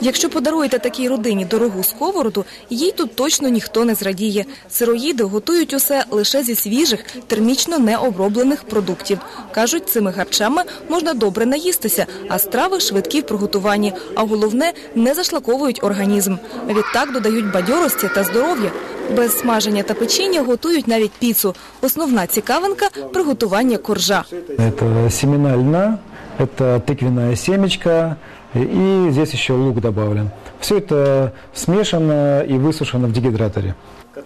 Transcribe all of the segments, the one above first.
Якщо подаруєте такій родині дорогу сковороду, їй тут точно ніхто не зрадіє. Сироїди готують усе лише зі свіжих, термічно необроблених продуктів. Кажуть, цими харчами можна добре наїстися, а страви швидкі в приготуванні. А головне, не зашлаковують організм. Відтак додають бадьорості та здоров'я. Без смаження та печіння готують навіть піцу. Основна цікавинка – приготування коржа. Это семена льна, это тыквенная семечка, и здесь еще лук добавлен. Все это смешано и высушено в дегидраторе.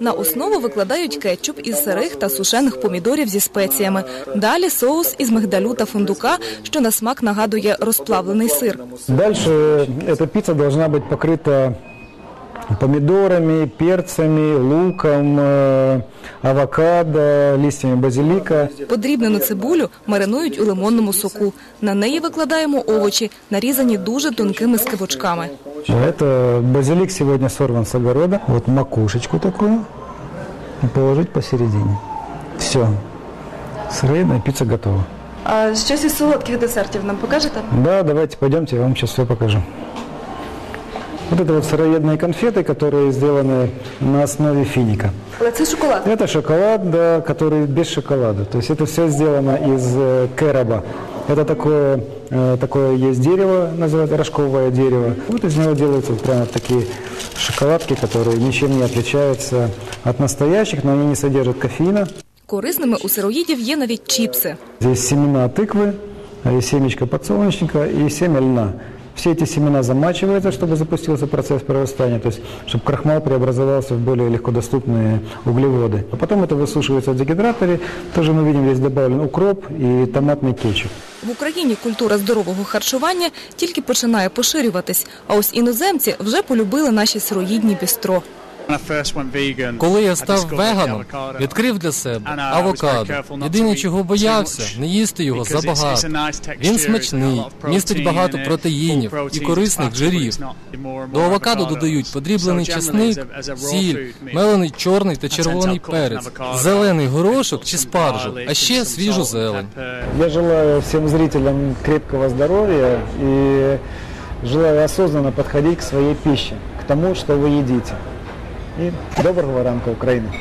На основу викладають кетчуп із сирих та сушених помідорів зі спеціями. Далі соус із мигдалю та фундука, що на смак нагадує розплавлений сир. Дальше эта пицца должна быть покрыта помидорами, перцами, луком, э, авокадо, листьями базилика. Подрібнену цибулю маринують у лимонному соку. На неї викладаємо овочі, нарізані дуже тонкими скибочками. Это базилик сегодня сорван с огорода. Вот макушечку такую и положить посередине. Все. Сырная пицца готова. А щось із солодких десертів нам покажете? Да, давайте пойдемте, я вам сейчас все покажу. Вот это вот сыроедные конфеты, которые сделаны на основе финика. Але це шоколад. Это шоколад, да, который без шоколада. То есть это все сделано из э, кэроба. Это такое, э, такое есть дерево, называется рожковое дерево. Вот из него делаются вот прямо такие шоколадки, которые ничем не отличаются от настоящих, но они не содержат кофеина. Корисними у сироїдів є навіть чіпси. Здесь семена тыквы, э, семечко подсолнечника и семя льна. Все эти семена замачиваются, чтобы запустился процесс прорастания, то есть чтобы крахмал преобразовался в более легкодоступные углеводы. А потом это высушивается в дегидраторе. Тоже мы видим, здесь добавлен укроп и томатный кетчуп. В Україні культура здорового харчування тільки починає поширюватись, а ось іноземці вже полюбили наші сироїдні бістро. Коли я став веганом, відкрив для себе авокадо. Єдине, чого боявся, не їсти його забагато. Він смачний, містить багато протеїнів і корисних жирів. До авокадо додають подріблений чесник, сіль, мелений чорний та червоний перець, зелений горошок чи спаржу, а ще свіжу зелень. Я желаю всем зрителям крепкого здоровья и желаю осознанно подходить к своей пище, к тому, что вы едите. И доброго ранку, Украина!